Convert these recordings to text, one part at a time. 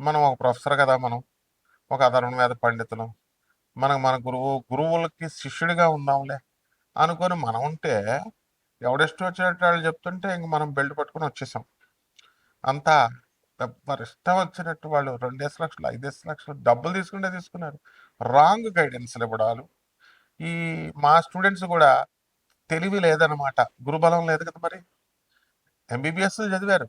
మనం ఒక ప్రొఫెసర్ కదా మనం ఒక అధర్మ మీద పండితులం మనకు మన గురువు గురువులకి శిష్యుడిగా ఉందాంలే అనుకొని మనం ఉంటే ఎవడెస్ట్ వచ్చినట్టు వాళ్ళు చెప్తుంటే ఇంక మనం బెల్ట్ పట్టుకుని వచ్చేసాం. అంతా మరి ఇష్టం వచ్చినట్టు వాళ్ళు రెండేసి లక్షలు ఐదేసి లక్షలు డబ్బులు తీసుకుంటే తీసుకున్నారు. రాంగ్ గైడెన్స్ ఇవ్వడాలు. ఈ మా స్టూడెంట్స్ కూడా తెలివి లేదనమాట గురుబలం లేదు కదా మరి. ఎంబీబీఎస్ చదివారు.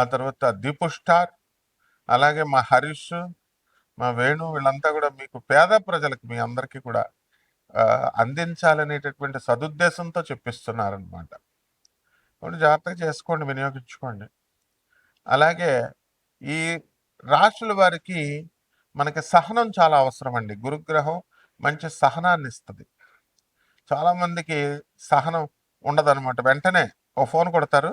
ఆ తర్వాత దీపు స్టార్ అలాగే మా హరీష్ మా వేణు వీళ్ళంతా కూడా మీకు పేద ప్రజలకు మీ అందరికీ కూడా అందించాలనేటటువంటి సదుద్దేశంతో చెప్పిస్తున్నారనమాట కాబట్టి జాగ్రత్తగా చేసుకోండి వినియోగించుకోండి. అలాగే ఈ రాశుల వారికి మనకి సహనం చాలా అవసరం అండి గురుగ్రహం మంచి సహనాన్ని ఇస్తుంది. చాలామందికి సహనం ఉండదన్నమాట. వెంటనే ఓ ఫోన్ కొడతారు.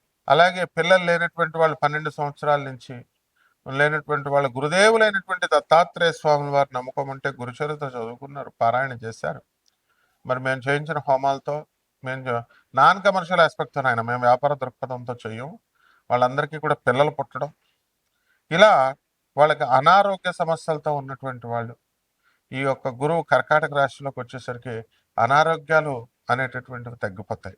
అలాగే పిల్లలు లేనటువంటి వాళ్ళు పన్నెండు సంవత్సరాల నుంచి లేనటువంటి వాళ్ళ గురుదేవులైనటువంటి దత్తాత్రేయ స్వామి వారి నమ్మకం ఉంటే గురుచరిత చదువుకున్నారు పారాయణ చేశారు. మరి మేము చేయించిన హోమాలతో మేము నాన్ కమర్షియల్ ఆస్పెక్ట్తో ఆయన మేము వ్యాపార దృక్పథంతో చెయ్యం. వాళ్ళందరికీ కూడా పిల్లలు పుట్టడం. ఇలా వాళ్ళకి అనారోగ్య సమస్యలతో ఉన్నటువంటి వాళ్ళు ఈ యొక్క గురువు కర్కాటక రాశిలోకి వచ్చేసరికి అనారోగ్యాలు అనేటటువంటివి తగ్గిపోతాయి.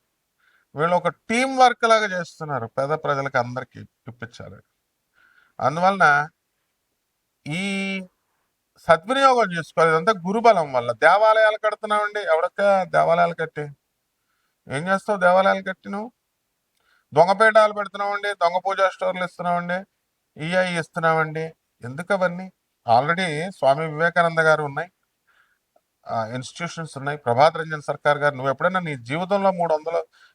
వీళ్ళు ఒక టీం వర్క్ లాగా చేస్తున్నారు పేద ప్రజలకు అందరికీ ఇప్పించాలి అందువలన ఈ సద్వినియోగం చేసుకోవాలి. ఇదంతా గురుబలం వల్ల. దేవాలయాలు కడుతున్నామండి ఎవడక్క దేవాలయాలు కట్టి? ఏం చేస్తావు దేవాలయాలు కట్టి నువ్వు? దొంగపేటాలు పెడుతున్నామండి దొంగ పూజా స్టోర్లు ఇస్తున్నామండి ఈఐ ఇస్తున్నామండి ఎందుకు అవన్నీ? ఆల్రెడీ స్వామి వివేకానంద గారు ఉన్నాయి. ఇన్స్టిట్యూషన్స్ ఉన్నాయి. ప్రభాత్ రంజన్ సర్కార్ గారు. నువ్వు ఎప్పుడైనా నీ జీవితంలో మూడు వందలు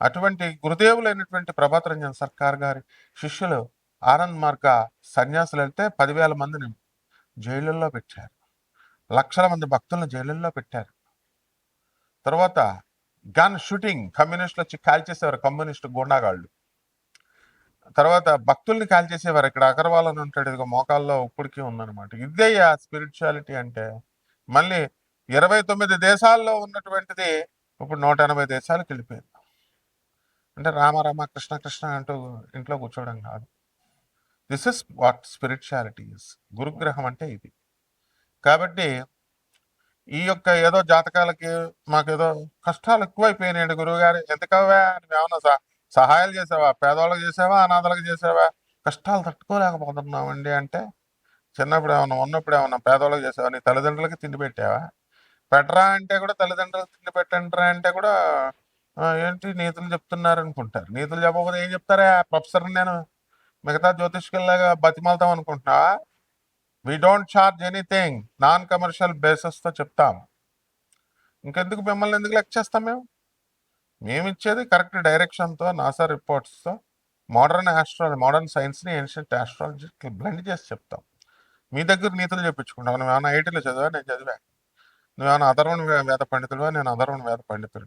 అటువంటి గురుదేవులైనటువంటి ప్రభాత రంజన్ సర్కార్ గారి శిష్యులు ఆనంద్ మార్గ సన్యాసులు వెళ్తే పదివేల మందిని జైళ్ళల్లో పెట్టారు. లక్షల మంది భక్తులను జైళ్ళల్లో పెట్టారు. తర్వాత గన్ షూటింగ్ కమ్యూనిస్టులు వచ్చి కాల్చేసేవారు కమ్యూనిస్టు గుండాగాళ్ళు. తర్వాత భక్తుల్ని కాల్చేసేవారు ఇక్కడ అగర్వాల్ అని ఉంటాడు ఇదిగో మోకాల్లో ఇప్పటికీ ఉందన్నమాట. ఇదే స్పిరిచువాలిటీ అంటే మళ్ళీ ఇరవై తొమ్మిది దేశాల్లో ఉన్నటువంటిది ఇప్పుడు నూట ఎనభై దేశాలకు వెళ్ళిపోయింది. అంటే రామ రామ కృష్ణ కృష్ణ అంటూ ఇంట్లో కూర్చోవడం కాదు. This is what spirituality is గురుగ్రహం అంటే ఇది. కాబట్టి ఈ యొక్క ఏదో జాతకాలకి మాకేదో కష్టాలు ఎక్కువైపోయినాయండి గురువుగారు. ఎందుకవా మేమన్నా సహ- సహాయాలు చేసావా? పేదవాళ్ళకి చేసావా? అనాథాలకు చేసావా? కష్టాలు తట్టుకోలేకపోతున్నామండి అంటే చిన్నప్పుడు ఏమన్నా ఉన్నప్పుడు ఏమన్నా పేదవాళ్ళకి చేసావా? నీ తల్లిదండ్రులకి తిండి పెట్టావా? పెట్టరా అంటే కూడా తల్లిదండ్రులకు తిండి పెట్టండిరా అంటే కూడా ఏంటి నీతులు చెప్తున్నారు అనుకుంటారు నీతులు చెప్పకపోతే ఏం చెప్తారా? ప్రొఫెసర్ నేను మిగతా జ్యోతిష్కుల్లాగా బతిమాలతాం అనుకుంటా. We don't charge anything non commercial బేసెస్తో చెప్తాం. ఇంకెందుకు మిమ్మల్ని ఎందుకు లెక్క చేస్తాం మేము? మేము ఇచ్చేది కరెక్ట్ డైరెక్షన్తో నాసా రిపోర్ట్స్తో మోడర్న్ ఆస్ట్రాలజీ మోడర్న్ సైన్స్ని ఏన్షియంట్ ఆస్ట్రాలజీ బ్లెండ్ చేసి చెప్తాం. మీ దగ్గర నీతులు చెప్పించుకుంటాం. నువ్వేమైనా ఐటీలో చదివా? నేను చదివా. నువ్వేమైనా అధర్వణ వేద పండితులు నేను అధర్వణ వేద పండితుడు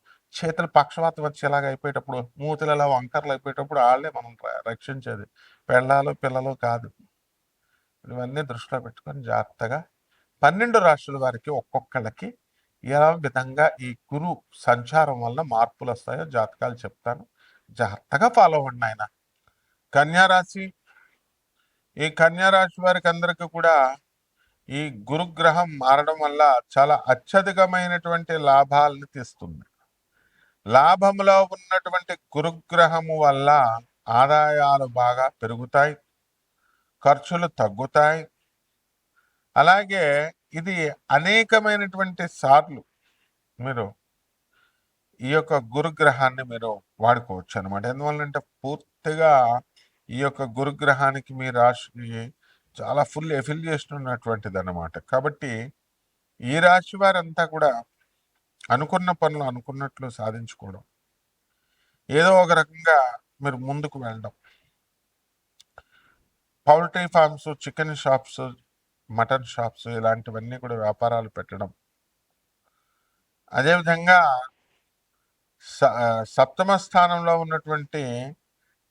చేతులు పక్షవాతం వచ్చేలాగా అయిపోయేటప్పుడు మూతులు అలా వంకర్లు అయిపోయేటప్పుడు వాళ్ళే మనం ర- రక్షించేది. పెళ్ళాలు పిల్లలు కాదు. ఇవన్నీ దృష్టిలో పెట్టుకొని జాగ్రత్తగా పన్నెండు రాష్ట్రాల వారికి ఒక్కొక్కళ్ళకి ఎలా విధంగా ఈ గురు సంచారం వల్ల మార్పులు వస్తాయో జాతకాలు చెప్తాను. జాగ్రత్తగా ఫాలో అవ్వండి ఆయన. కన్యారాశి ఈ కన్యారాశి వారికి అందరికీ కూడా ఈ గురుగ్రహం మారడం వల్ల చాలా అత్యధికమైనటువంటి లాభాలను తీస్తుంది. లాభంలో ఉన్నటువంటి గురుగ్రహము వల్ల ఆదాయాలు బాగా పెరుగుతాయి ఖర్చులు తగ్గుతాయి. అలాగే ఇది అనేకమైనటువంటి సార్లు మీరు ఈ యొక్క గురుగ్రహాన్ని మీరు వాడుకోవచ్చు అనమాట ఎందువల్లంటే పూర్తిగా ఈ యొక్క గురుగ్రహానికి మీ రాశికి చాలా ఫుల్ ఎఫిలియేషన్ ఉన్నటువంటిది అనమాట కాబట్టి ఈ రాశి వారంతా కూడా అనుకున్న పనులు అనుకున్నట్లు సాధించుకోవడం. ఏదో ఒక రకంగా మీరు ముందుకు వెళ్ళడం. Poultry farms chicken shops mutton shops ఇలాంటివన్నీ కూడా వ్యాపారాలు పెట్టడం. అదేవిధంగా స- సప్తమ స్థానంలో ఉన్నటువంటి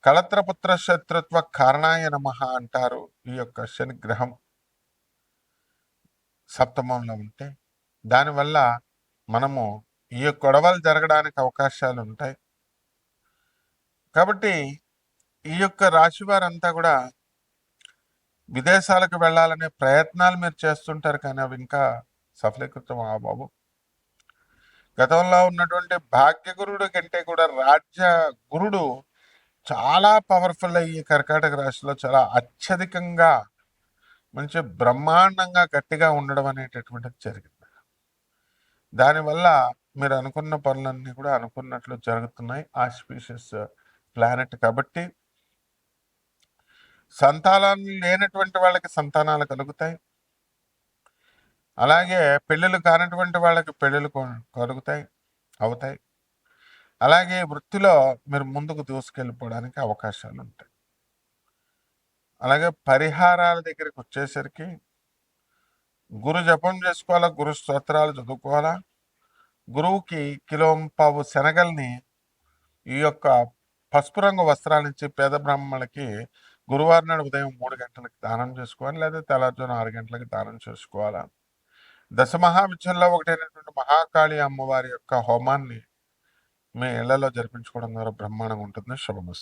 కళత్రపుత్ర శత్రుత్వ కారణాయ నమ అంటారు ఈ యొక్క శని గ్రహం. సప్తమంలో ఉంటే దానివల్ల మనము ఈ యొక్క గొడవలు జరగడానికి అవకాశాలు ఉంటాయి. కాబట్టి ఈ యొక్క రాశి వారంతా కూడా విదేశాలకు వెళ్ళాలనే ప్రయత్నాలు మీరు చేస్తుంటారు కానీ అవి ఇంకా సఫలీకృతం ఆ బాబు. గతంలో ఉన్నటువంటి భాగ్యగురుడు కంటే కూడా రాజ్య గురుడు చాలా పవర్ఫుల్ అయ్యి కర్కాటక రాశిలో చాలా అత్యధికంగా మంచి బ్రహ్మాండంగా గట్టిగా ఉండడం అనేటటువంటిది జరిగింది. దానివల్ల మీరు అనుకున్న పనులన్నీ కూడా అనుకున్నట్లు జరుగుతున్నాయి. ఆస్పీషియస్ ప్లానెట్ uh, కాబట్టి సంతానం లేనటువంటి వాళ్ళకి సంతానాలు కలుగుతాయి. అలాగే పెళ్ళిళ్ళు కానటువంటి వాళ్ళకి పెళ్ళిళ్ళు కలుగుతాయి అవుతాయి. అలాగే వృత్తిలో మీరు ముందుకు దూసుకెళ్ళిపోవడానికి అవకాశాలు ఉంటాయి అలాగే పరిహారాల దగ్గరికి వచ్చేసరికి గురు జపం చేసుకోవాలా? గురు స్తోత్రాలు చదువుకోవాలా? గురువుకి కిలో పావు శనగల్ని ఈ యొక్క పసుపు రంగు వస్త్రాల నుంచి పేద బ్రాహ్మణులకి గురువారం నాడు ఉదయం మూడు గంటలకు దానం చేసుకోవాలి. లేదా తెల్లారుజామున ఆరు గంటలకు దానం చేసుకోవాలా? దశ మహావిద్యల్లో ఒకటైనటువంటి మహాకాళి అమ్మవారి యొక్క హోమాన్ని మీ ఇళ్ళలో జరిపించుకోవడం ద్వారా బ్రహ్మాండంగా ఉంటుంది శుభమస్తు.